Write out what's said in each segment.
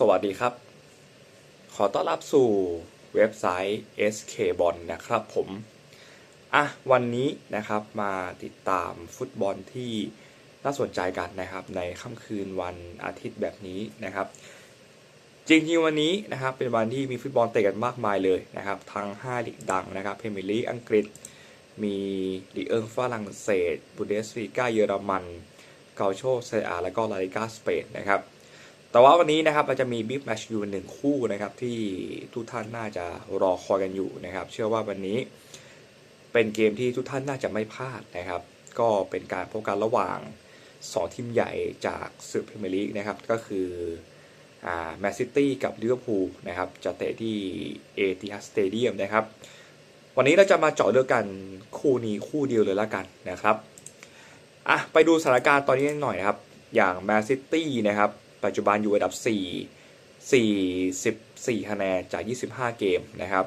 สวัสดีครับ ขอต้อนรับสู่เว็บไซต์ SK b o l นะครับผม อะ วันนี้นะครับมาติดตามฟุตบอลที่น่าสนใจกันนะครับ ในค่ำคืนวันอาทิตย์แบบนี้นะครับ จริงๆวันนี้นะครับเป็นวันที่มีฟุตบอลเตะกันมากมายเลยนะครับ ทั้ง5ลีกดังนะครับพรีเมียร์ลีกอังกฤษ มีลีกเอิงฝรั่งเศสบูเดสลีกาเยอรมัน เกาโชเซอาแล้วก็ลาลิกาสเปนนะครับ แต่ว่าวันนี้นะครับเราจะมีบิ๊กแมชอยู่หนึ่งคู่นะครับที่ทุกท่านน่าจะรอคอยกันอยู่นะครับ เชื่อว่าวันนี้เป็นเกมที่ทุกท่านน่าจะไม่พลาดนะครับ ก็เป็นการพบกันระหว่าง 2 ทีมใหญ่จากศึกพรีเมียร์ลีกนะครับ ก็คือแมนซิตี้กับลิเวอร์พูลนะครับ จะเตะที่เอติฮัสสเตเดียมนะครับ วันนี้เราจะมาเจาะเลือกกันคู่นี้คู่เดียวเลยล้วกันนะครับอะไปดูสถานการณ์ตอนนี้หน่อยนะครับ อย่างแมนซิตี้นะครับ ปัจจุบันอยู่อันดับ 4 44คะแนนจาก 25 เกมนะครับ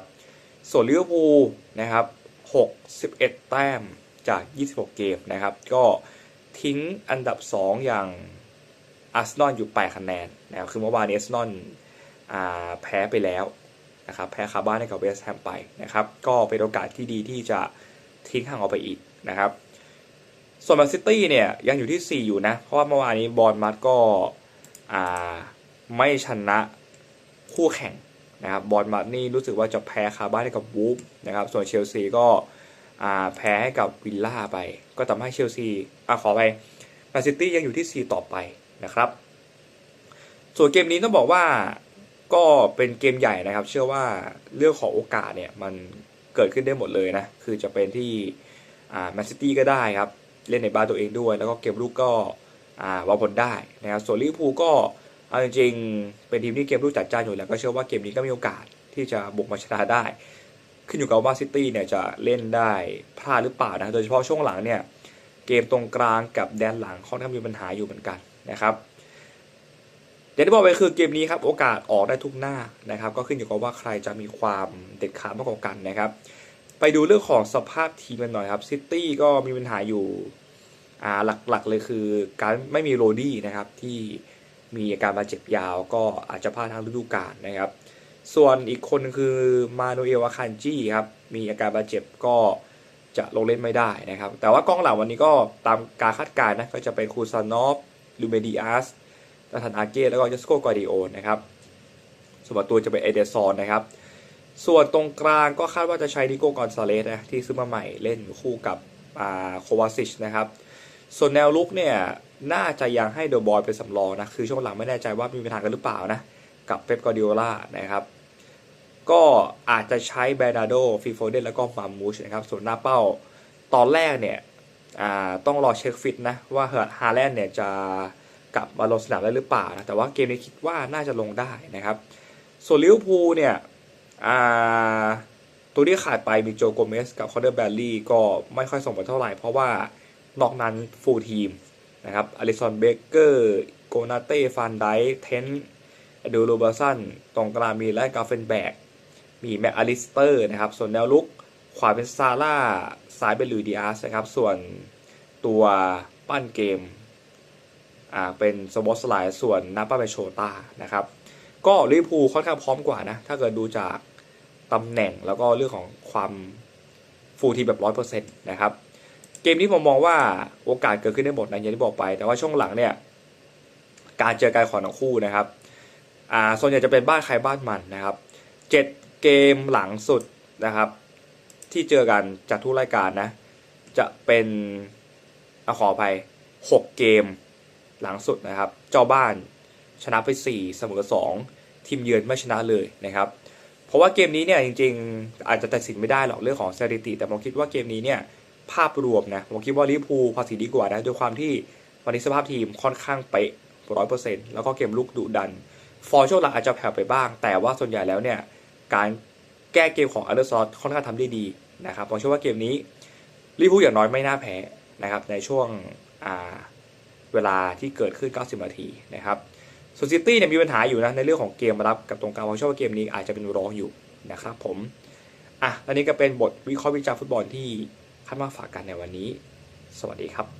ส่วนลิเวอร์พูลนะครับ61 แต้มจาก 26 เกมนะครับ ก็ทิ้งอันดับ 2 อย่างอาร์เซนอลอยู่ 8 คะแนนนะครับคือเมื่อวานอาร์เซนอลแพ้ไปแล้วนะครับแพ้คาบ้านให้กับเวสต์แฮมไปนะครับ ก็เป็นโอกาสที่ดีที่จะทิ้งห่างออกไปอีกนะครับ ส่วนแมนซิตี้เนี่ยยังอยู่ที่ 4 อยู่นะ เพราะว่าเมื่อวานนี้บอลมัดก็ ไม่ชนะคู่แข่งนะครับบอลมัดนี่รู้สึกว่าจะแพ้คาบ้านให้กับวูฟนะครับส่วนเชลซีก็แพ้ให้กับวิลล่าไป ก็ทำให้เชลซีอขอไปแมนซิตี้ยังอยู่ที่ 4 ต่อไปนะครับ ส่วนเกมนี้ต้องบอกว่าก็เป็นเกมใหญ่นะครับ เชื่อว่าเรื่องของโอกาสเนี่ยมันเกิดขึ้นได้หมดเลยนะ คือจะเป็นที่อ่าแมนซิตี้ก็ได้ครับ เล่นในบ้านตัวเองด้วย แล้วก็เกมลุกก็ วางผลได้นะครับส่วนลิเวอร์พูลก็เอาจริงๆเป็นทีมที่เกมลุกจัดจ้านอยู่แล้วก็เชื่อว่าเกมนี้ก็มีโอกาสที่จะบุกมาชนะได้ ขึ้นอยู่กับว่าซิตี้เนี่ยจะเล่นได้พลาดหรือเปล่านะโดยเฉพาะช่วงหลังเนี่ยเกมตรงกลางกับแดนหลังค่อนข้างมีปัญหาอยู่เหมือนกันนะครับอย่างที่บอกไปคือเกมนี้ครับโอกาสออกได้ทุกหน้านะครับ ก็ขึ้นอยู่กับว่าใครจะมีความเด็ดขาดมากกว่ากันนะครับ ไปดูเรื่องของสภาพทีมกันหน่อยครับซิตี้ก็มีปัญหาอยู่ อ่าหลักๆเลยคือการไม่มีโรดี้นะครับที่มีอาการบาดเจ็บยาวก็อาจจะพลาดทางฤดูกาลนะครับ ส่วนอีกคนคือมาโนเอลอาคันจีครับมีอาการบาดเจ็บก็จะลงเล่นไม่ได้นะครับ แต่ว่ากองหลังวันนี้ก็ตามการคาดการณ์นะก็จะเป็นคูซานอฟลูเมดิอาสนาธานอาเก้แล้วก็ยสโกกอดิโอนะครับ ส่วนประตูจะเป็นเอเดซอนนะครับ ส่วนตรงกลางก็คาดว่าจะใช้ดิโก้กอนซาเลสนะที่ซื้อมาใหม่เล่นคู่กับโควาซิชนะครับ ส่วนแนวลุกเนี่ยน่าจะยังให้เดอะบอยเป็นสำรองนะ คือช่วงหลังไม่แน่ใจว่ามีปัญหากันหรือเปล่านะ กับเป๊ปกอร์ดิโอลานะครับ ก็อาจจะใช้แบรนาโดฟิโฟเดนแล้วก็มามูชนะครับ ส่วนหน้าเป้าตอนแรกเนี่ยอ่าต้องรอเช็คฟิตนะ ว่าเฮฮาแลนด์เนี่ยจะกลับมาลงสนามได้หรือเปล่านะ แต่ว่าเกมนี้คิดว่าน่าจะลงได้นะครับ ส่วนลิเวอร์พูลเนี่ยอ่าตัวที่ขาดไปมีโจโกเมสกับคอนเดอร์แบลลี่ก็ไม่ค่อยส่งผลเท่าไหร่เพราะว่า นอกนั้นฟูลทีมนะครับอลิซอนเบเกอร์โกนาเต้ฟานไดเทนอดูโรเบอร์สันตรงกลางมีและกาเฟนแบก มีแม็กอลิสเตอร์นะครับ ส่วนแนวลุกขวาเป็นซาร่าซ้ายเป็นลุยดิอาสนะครับ ส่วนตัวปั้นเกมอ่าเป็นสมอสไลด์ส่วนน้าป้าเป็นโชต้านะครับ ก็ลิเวอร์พูลค่อนข้างพร้อมกว่านะ ถ้าเกิดดูจากตำแหน่งแล้วก็เรื่องของความฟูลทีมแบบร้อยเปอร์เซ็นต์นะครับ เกมนี้ผมมองว่าโอกาสเกิดขึ้นได้หมดนะอย่างที่บอกไป แต่ว่าช่วงหลังเนี่ยการเจอกันของทั้งคู่นะครับอ่าส่วนใหญ่จะเป็นบ้านใครบ้านมันนะครับเจ็ดเกมหลังสุดนะครับ ที่เจอกันจากทุกรายการนะ จะเป็นอขอไปหกเกมหลังสุดนะครับ เจ้าบ้านชนะไป4เสมอ2ทีมเยือนไม่ชนะเลยนะครับ เพราะว่าเกมนี้เนี่ยจริง ๆ อาจจะตัดสินไม่ได้หรอกเรื่องของสถิติ แต่ผมคิดว่าเกมนี้เนี่ย ภาพรวมนะผมคิดว่าลิเวอร์พูลภาษีดีกว่านะด้วยความที่วันนี้สภาพทีมค่อนข้างเป๊ะร้อยเปอร์เซ็นต์แล้วก็เกมลุกดุดัน ฟอร์ช่วงหลังอาจจะแผ่วไปบ้าง แต่ว่าส่วนใหญ่แล้วเนี่ย การแก้เกมของอัลเดอร์ซอสค่อนข้างทำได้ดีนะครับผมเชื่อว่าเกมนี้ลิเวอร์พูลอย่างน้อยไม่น่าแพ้นะครับในช่วงเวลาที่เกิดขึ้น 90 นาทีนะครับส่วนซิตี้เนี่ยมีปัญหาอยู่นะในเรื่องของเกมรับกับตรงกลางผมเชื่อว่าเกมนี้อาจจะเป็นรองอยู่นะครับผมอะและนี่ก็เป็นบทวิเคราะห์วิจารณ์ฟุตบอลที่ คาดมาฝากกันในวันนี้ สวัสดีครับ